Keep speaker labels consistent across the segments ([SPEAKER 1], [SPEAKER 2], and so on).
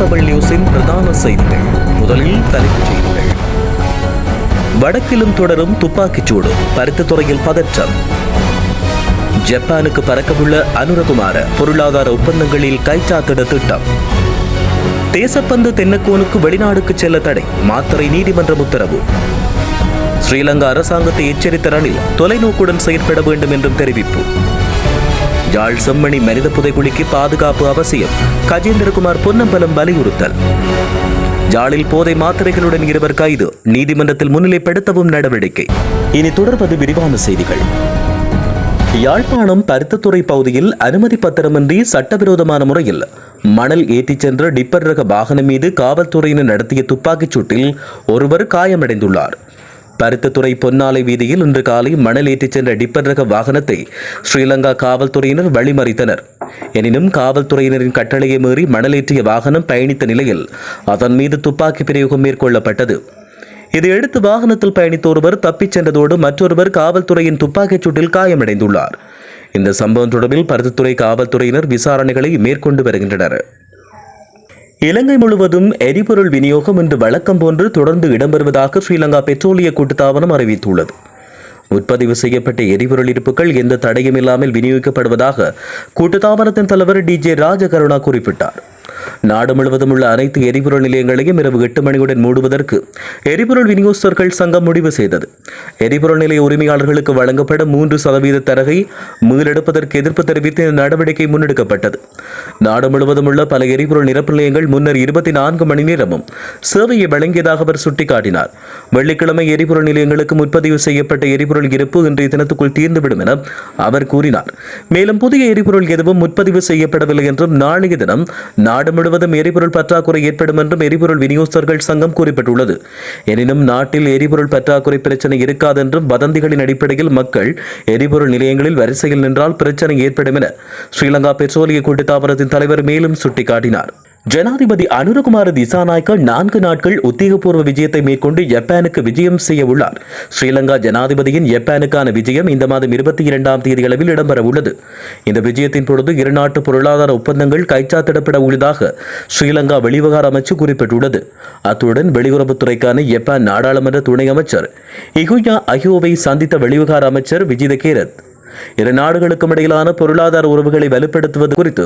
[SPEAKER 1] இது நியூஸின் பிரதான செய்திகள். முதலில் தலைப்புச் செய்திகள். வடக்கிலும் தொடரும் துப்பாக்கிச்சூடு பருத்தித்துறையில் பதற்றம். ஜப்பானுக்கு பறக்கவுள்ள அனுரகுமார பொருளாதார ஒப்பந்தங்களில் கைச்சாத்திட திட்டம். தேசப்பந்து தென்னக்கோனுக்கு வெளிநாடுக்கு செல்ல தடை. மாத்தறை நீதிமன்றம் உத்தரவு. ஸ்ரீலங்கா அரசாங்கத்தை எச்சரித்த ரணில் தொலைநோக்குடன் செயற்பட வேண்டும் என்றும் தெரிவிப்பு. யாழ் செம்மணி மனித புதைக்குழிக்கு பாதுகாப்பு அவசியம். கஜேந்திரகுமார் பொன்னம்பலம் வலியுறுத்தல். யாழில் போதை மாத்திரைகளுடன் இருவர் கைது. நீதிமன்றத்தில் முன்னிலைப்படுத்தவும் நடவடிக்கை. இனி தொடர்வது விரிவான செய்திகள். யாழ்ப்பாணம் பருத்தத்துறை பகுதியில் அனுமதி பத்திரமின்றி சட்டவிரோதமான முறையில் மணல் ஏற்றிச் சென்ற டிப்பர் ரக வாகனம் மீது காவல்துறையினர் நடத்திய துப்பாக்கிச் சூட்டில் ஒருவர் காயமடைந்துள்ளார். பருத்தத்துறை பொன்னாலை வீதியில் இன்று காலை மணல் ஏற்றிச் சென்ற டிப்பர் ரக வாகனத்தை ஸ்ரீலங்கா காவல்துறையினர் வழிமறித்தனர். எனினும் காவல்துறையினரின் கட்டளையை மீறி மணலேற்றிய வாகனம் பயணித்த நிலையில் அதன் மீது துப்பாக்கி பிரயோகம் மேற்கொள்ளப்பட்டது. இதையடுத்து வாகனத்தில் பயணித்த ஒருவர் தப்பிச் சென்றதோடு மற்றொருவர் காவல்துறையின் துப்பாக்கிச் சூட்டில் காயமடைந்துள்ளார். இந்த சம்பவம் தொடர்பில் பருத்தித்துறை காவல்துறையினர் விசாரணைகளை மேற்கொண்டு வருகின்றனர். இலங்கை முழுவதும் எரிபொருள் விநியோகம் இன்று வழக்கம் போன்று தொடர்ந்து இடம்பெறுவதாக ஸ்ரீலங்கா பெட்ரோலிய கூட்டுத்தாபனம் அறிவித்துள்ளது. உற்பதிவு செய்யப்பட்ட எரிபொருள் இருப்புகள் எந்த தடையும் இல்லாமல் விநியோகிக்கப்படுவதாக கூட்டுத்தாபனத்தின் தலைவர் டி ஜே ராஜகருணா குறிப்பிட்டார். நாடு முழுவதும் உள்ள அனைத்து எரிபொருள் நிலையங்களையும் இரவு எட்டு மணியுடன் மூடுவதற்கு எரிபொருள் விநியோகஸ்தர்கள் சங்கம் முடிவு செய்தது. எரிபொருள் நிலைய உரிமையாளர்களுக்கு வழங்கப்படும் மூன்று சதவீத தரகை மீளெடுப்பதற்கு எதிர்ப்பு தெரிவித்து இந்த நடவடிக்கை முன்னெடுக்கப்பட்டது. நாடு முழுவதும் உள்ள பல எரிபொருள் நிரப்பு நிலையங்கள் முன்னர் இருபத்தி நான்கு மணி நேரமும் சேவையை வழங்கியதாக அவர் சுட்டிக்காட்டினார். வெள்ளிக்கிழமை எரிபொருள் நிலையங்களுக்கு முன்பதிவு செய்யப்பட்ட எரிபொருள் இருப்பு இன்றைய தினத்துக்குள் தீர்ந்துவிடும் என அவர் கூறினார். மேலும் புதிய எரிபொருள் எதுவும் முன்பதிவு செய்யப்படவில்லை என்றும் நாளைய தினம் நாடு முழுவதும் எரிபொருள் பற்றாக்குறை ஏற்படும் என்றும் எரிபொருள் விநியோகஸ்தர்கள் சங்கம் குறிப்பிட்டுள்ளது. எனினும் நாட்டில் எரிபொருள் பற்றாக்குறை பிரச்சனை இருக்காதென்றும் வதந்திகளின் அடிப்படையில் மக்கள் எரிபொருள் நிலையங்களில் வரிசையில் நின்றால் பிரச்சனை ஏற்படும் என ஸ்ரீலங்கா பெட்ரோலிய கூட்டுத்தாபனத்தின் தலைவர் மேலும் சுட்டிக்காட்டினார். ஜனாதிபதி அனுரகுமார திசாநாயக்க நான்கு நாட்கள் உத்தியோகபூர்வ விஜயத்தை மேற்கொண்டு ஜப்பானுக்கு விஜயம் செய்ய உள்ளார். ஸ்ரீலங்கா ஜனாதிபதியின் ஜப்பானுக்கான விஜயம் இந்த மாதம் இருபத்தி இரண்டாம் தேதி அளவில் இடம்பெற உள்ளது. இந்த விஜயத்தின் பொழுது இருநாட்டு பொருளாதார ஒப்பந்தங்கள் கைச்சாத்திடப்பட உள்ளதாக ஸ்ரீலங்கா வெளிவிவகார அமைச்சு குறிப்பிட்டுள்ளது. அத்துடன் வெளியுறவுத்துறைக்கான ஜப்பான் நாடாளுமன்ற துணை அமைச்சர் இகுயா அஹியோவை சந்தித்த வெளிவிவகார அமைச்சர் விஜித கேரத். இரு நாடுகளுக்கும் இடையிலான பொருளாதார உறவுகளை வலுப்படுத்துவது குறித்து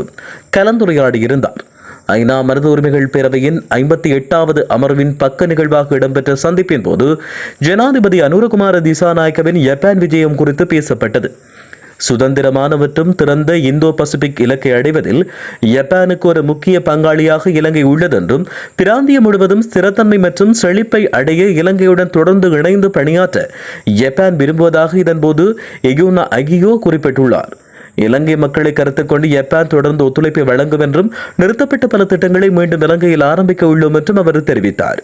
[SPEAKER 1] கலந்துரையாடியிருந்தார். ஐநா மனித உரிமைகள் பேரவையின் ஐம்பத்தி எட்டாவது அமர்வின் பக்க நிகழ்வாக இடம்பெற்ற சந்திப்பின் போது ஜனாதிபதி அனுரகுமார திசாநாயக்கவின் ஜப்பான் விஜயம் குறித்து பேசப்பட்டது. சுதந்திரமான மற்றும் திறந்த இந்தோ பசிபிக் இலக்கை அடைவதில் ஜப்பானுக்கு ஒரு முக்கிய பங்காளியாக இலங்கை உள்ளதென்றும் பிராந்தியம் முழுவதும் ஸ்திரத்தன்மை மற்றும் செழிப்பை அடைய இலங்கையுடன் தொடர்ந்து இணைந்து பணியாற்ற ஜப்பான் விரும்புவதாக இதன்போது எகுனா அகியோ குறிப்பிட்டுள்ளார். இலங்கை மக்களை கருத்தில் கொண்டு ஜப்பான் தொடர்ந்து ஒத்துழைப்பை வழங்கும் என்றும் நிறுத்தப்பட்ட பல திட்டங்களை மீண்டும் இலங்கையில் ஆரம்பிக்க உள்ளோம் என்றும் அவர் தெரிவித்தார்.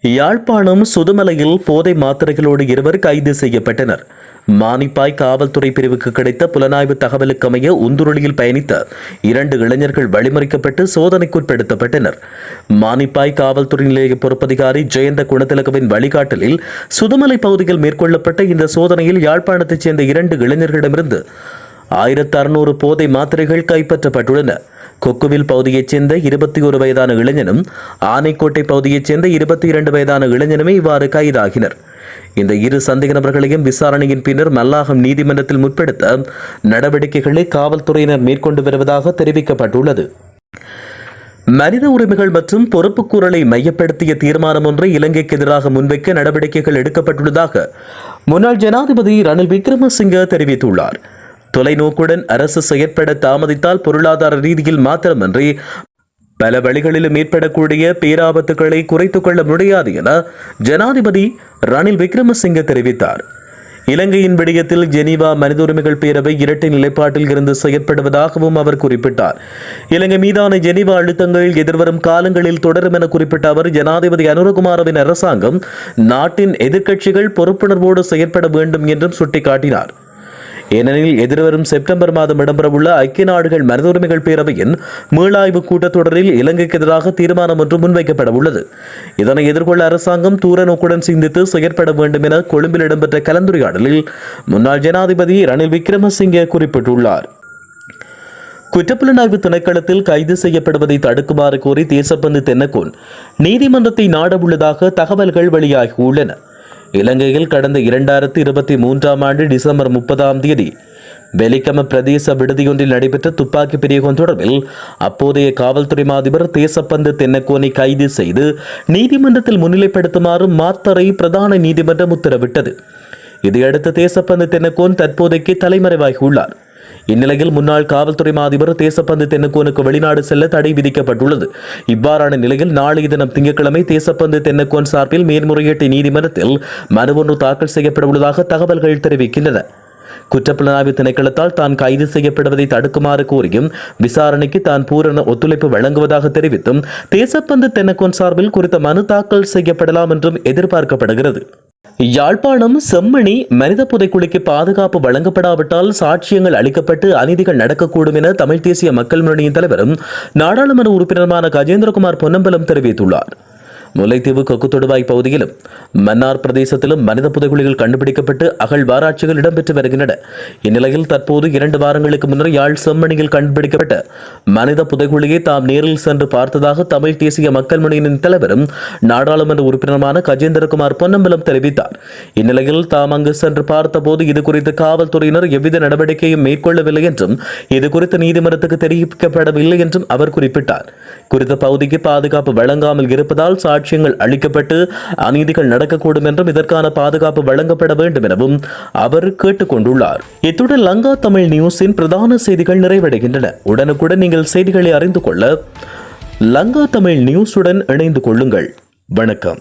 [SPEAKER 1] யாழ்ப்பாணம் சுதுமலையில் போதை மாத்திரைகளோடு இருவர் கைது செய்யப்பட்டனர். மானிப்பாய் காவல்துறை பிரிவுக்கு கிடைத்த புலனாய்வு தகவலுக்கமைய உந்துருளியில் பயணித்த இரண்டு இளைஞர்கள் வழிமறிக்கப்பட்டு சோதனைக்குட்படுத்தப்பட்டனர். மானிப்பாய் காவல்துறை நிலைய பொறுப்பதிகாரி ஜெயந்த குணத்திலகவின் வழிகாட்டலில் சுதுமலை பகுதியில் மேற்கொள்ளப்பட்ட இந்த சோதனையில் யாழ்ப்பாணத்தைச் சேர்ந்த இரண்டு இளைஞர்களிடமிருந்து ஆயிரத்து அறுநூறு போதை மாத்திரைகள் கைப்பற்றப்பட்டுள்ளன. கொக்குவில் பகுதியைச் சேர்ந்த இருபத்தி ஒரு வயதான இளைஞனும் ஆனைக்கோட்டை பகுதியைச் சேர்ந்த இருபத்தி இரண்டு வயதான இளைஞனுமே இவ்வாறு கைதாகினர். இந்த இரு சந்தேக நபர்களையும் விசாரணையின் பின்னர் மல்லாகம் நீதிமன்றத்தில் முற்படுத்த நடவடிக்கைகளை காவல்துறையினர் மேற்கொண்டு வருவதாக தெரிவிக்கப்பட்டுள்ளது. மனித உரிமைகள் மற்றும் பொறுப்புக்கூறலை மையப்படுத்திய தீர்மானம் ஒன்றை இலங்கைக்கு எதிராக முன்வைக்க நடவடிக்கைகள் எடுக்கப்பட்டுள்ளதாக முன்னாள் ஜனாதிபதி ரணில் விக்ரமசிங்க தெரிவித்துள்ளார். தொலைநோக்குடன் அரசு செயற்பட தாமதித்தால் பொருளாதார ரீதியில் மாத்திரமன்றி பல வழிகளிலும் ஏற்படக்கூடிய பேராபத்துக்களை குறைத்துக் கொள்ள முடியாது என ஜனாதிபதி ரணில் விக்ரமசிங்க தெரிவித்தார். இலங்கையின் விடயத்தில் ஜெனீவா மனித உரிமைகள் பேரவை இரட்டை நிலைப்பாட்டில் இருந்து செயற்படுவதாகவும் அவர் குறிப்பிட்டார். இலங்கை மீதான ஜெனீவா அழுத்தங்கள் எதிர்வரும் காலங்களில் தொடரும் என குறிப்பிட்ட அவர் ஜனாதிபதி அனுரகுமாரவின் அரசாங்கம் நாட்டின் எதிர்க்கட்சிகள் பொறுப்புணர்வோடு செயற்பட வேண்டும் என்றும் சுட்டிக்காட்டினார். ஏனெனில் எதிர்வரும் செப்டம்பர் மாதம் இடம்பெறவுள்ள ஐக்கிய நாடுகள் மனித உரிமைகள் பேரவையின் மீளாய்வு கூட்டத்தொடரில் இலங்கைக்கு எதிராக தீர்மானம் ஒன்று முன்வைக்கப்பட உள்ளது இதனை எதிர்கொள்ள அரசாங்கம் தூர நோக்குடன் சிந்தித்து செயற்பட வேண்டும் என கொழும்பில் இடம்பெற்ற கலந்துரையாடலில் முன்னாள் ஜனாதிபதி ரணில் விக்ரமசிங்கே குறிப்பிட்டுள்ளார். குற்றப்புலனாய்வு திணைக்களத்தில் கைது செய்யப்படுவதை தடுக்குமாறு கோரி தேசப்பந்து தென்னக்கோன் நீதிமன்றத்தை நாடவுள்ளதாக தகவல்கள் வெளியாகியுள்ளன. இலங்கையில் கடந்த இரண்டாயிரத்தி இருபத்தி மூன்றாம் ஆண்டு டிசம்பர் முப்பதாம் தேதி வெலிக்கம பிரதேச விடுதியொன்றில் நடைபெற்ற துப்பாக்கி பிரிவுகள் தொடர்பில் அப்போதைய காவல்துறை மாதிபர் தேசப்பந்து தென்னக்கோனை கைது செய்து நீதிமன்றத்தில் முன்னிலைப்படுத்துமாறு மாத்தறை பிரதான நீதிமன்றம் உத்தரவிட்டது. இதையடுத்து தேசப்பந்து தென்னக்கோன் தற்போதைக்கு தலைமறைவாகியுள்ளார். இந்நிலையில் முன்னாள் காவல்துறை மாதிபர் தேசப்பந்து தென்னக்கோனுக்கு வெளிநாடு செல்ல தடை விதிக்கப்பட்டுள்ளது. இவ்வாறான நிலையில் நாளைய தினம் திங்கட்கிழமை தேசப்பந்து தென்னக்கோன் சார்பில் மேல்முறையீட்டு நீதிமன்றத்தில் மனு ஒன்று தாக்கல் செய்யப்பட உள்ளதாக தகவல்கள் தெரிவிக்கின்றன. குற்றப்புலனாய்வு திணைக்களத்தால் தான் கைது செய்யப்படுவதை தடுக்குமாறு கோரியும் விசாரணைக்கு தான் பூரண ஒத்துழைப்பு வழங்குவதாக தெரிவித்தும் தேசப்பந்து தென்னக்கோன் சார்பில் குறித்த மனு தாக்கல் செய்யப்படலாம் என்றும் எதிர்பார்க்கப்படுகிறது. யாழ்ப்பாணம் செம்மணி மனித புதைக்குழிக்கு பாதுகாப்பு வழங்கப்படாவிட்டால் சாட்சியங்கள் அளிக்கப்பட்டு அநீதிகள் நடக்கக்கூடும் என தமிழ் தேசிய மக்கள் முன்னணியின் தலைவரும் நாடாளுமன்ற உறுப்பினருமான கஜேந்திரகுமார் பொன்னம்பலம் தெரிவித்துள்ளார். முல்லைத்தீவு கொக்குத்தொடுவாய் பகுதியிலும் மன்னார் பிரதேசத்திலும் மனித புதைகுழிகள் கண்டுபிடிக்கப்பட்டு அகழ்வாராய்ச்சிகள் இடம்பெற்று வருகின்றன. இந்நிலையில் தற்போது இரண்டு வாரங்களுக்கு முன்னர் யாழ் செம்மணியில் கண்டுபிடிக்கப்பட்ட மனித புதைகுழியை தாம் நேரில் சென்று பார்த்ததாக தமிழ் தேசிய மக்கள் முன்னணியின் தலைவரும் நாடாளுமன்ற உறுப்பினருமான கஜேந்திரகுமார் பொன்னம்பலம் தெரிவித்தார். இந்நிலையில் தாம் அங்கு சென்று பார்த்தபோது இதுகுறித்து காவல்துறையினர் எவ்வித நடவடிக்கையும் மேற்கொள்ளவில்லை என்றும் இது குறித்து நீதிமன்றத்துக்கு தெரிவிக்கப்படவில்லை என்றும் அவர் குறிப்பிட்டார். குறித்த பகுதிக்கு பாதுகாப்பு வழங்காமல் இருப்பதால் சாட்சியங்கள் அளிக்கப்பட்டு அநீதிகள் நடக்கக்கூடும் என்றும் இதற்கான பாதுகாப்பு வழங்கப்பட வேண்டும் எனவும் அவர் கேட்டுக் கொண்டுள்ளார் இத்துடன் லங்கா தமிழ் நியூஸின் பிரதான செய்திகள் நிறைவடைகின்றன. உடனுக்குடன் நீங்கள் செய்திகளை அறிந்து கொள்ள லங்கா தமிழ் நியூஸுடன் இணைந்து கொள்ளுங்கள். வணக்கம்.